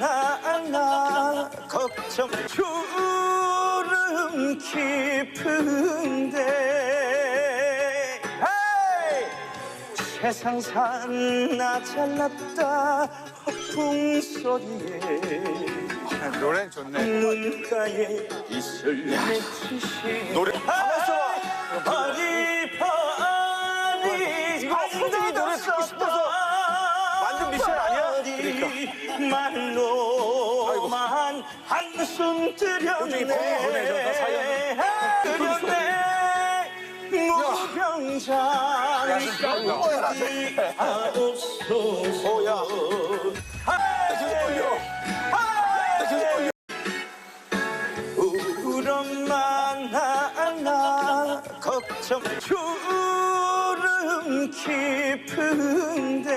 하나 걱정 주름 깊은데! 세상 산나 잘났다. 허풍 소리에 노래는 좋네. 눈가에 이슬 맺히시 노래. 가만있어 그러니까. 말로만 한숨 들였네 들였네 무병장 하옵소서 어, 야. 계속 걸려. 계속 걸려. 우렁만 하나 걱정 주름 깊은데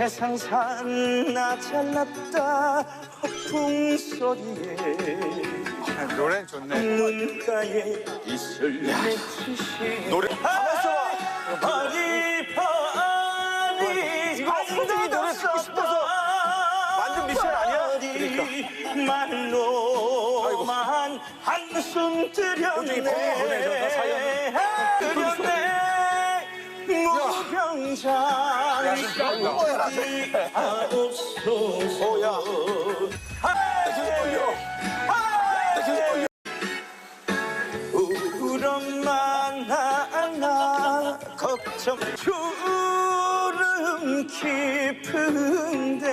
세상 산 나 잘났다 허풍 소리에 노래는 좋네. 눈가에 이슬 맺히시 노래 봐. 어디 파니 완전히 노래 듣고 싶어서 완전 미션 아니야? 그러니까. 말로만 한숨 나 사연. 들였네 무병장 어, 걸려. 계속 걸려. 우렁만 하나 걱정 주름 깊은데!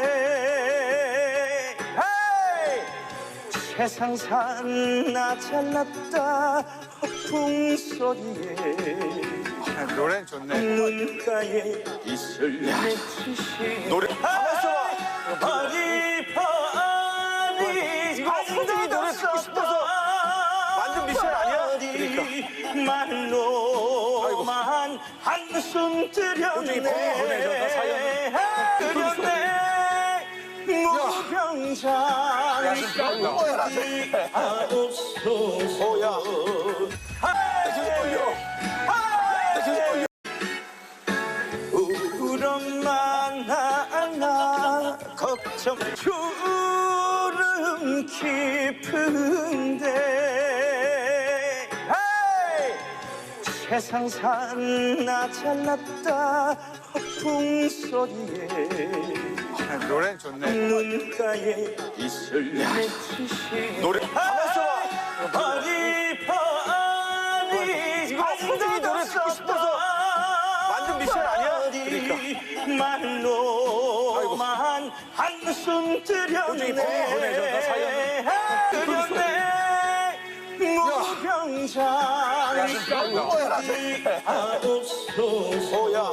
세상 산나 잘났다 허풍 소리에 노래는 좋네. 눈가에 이슬 맺히시 노래 가만 있어 봐. 어디 파니 완전히 노래 듣고 싶어서 완전 미션 아니야? 그러니까. 말로만 한숨 사연. 들였네. 무병장. 하옵소서 걱정 주름 깊은데 헤이! 세상 산나 잘났다 허풍 소리에 노래는 좋네. 눈가에 이슬 맺히시 노래 노래 듣고 싶어서 완전 미션 아니야? 그러니까. 말로 만 한숨 들였네. 들였네 무병장 야. 하옵소서 어, 야.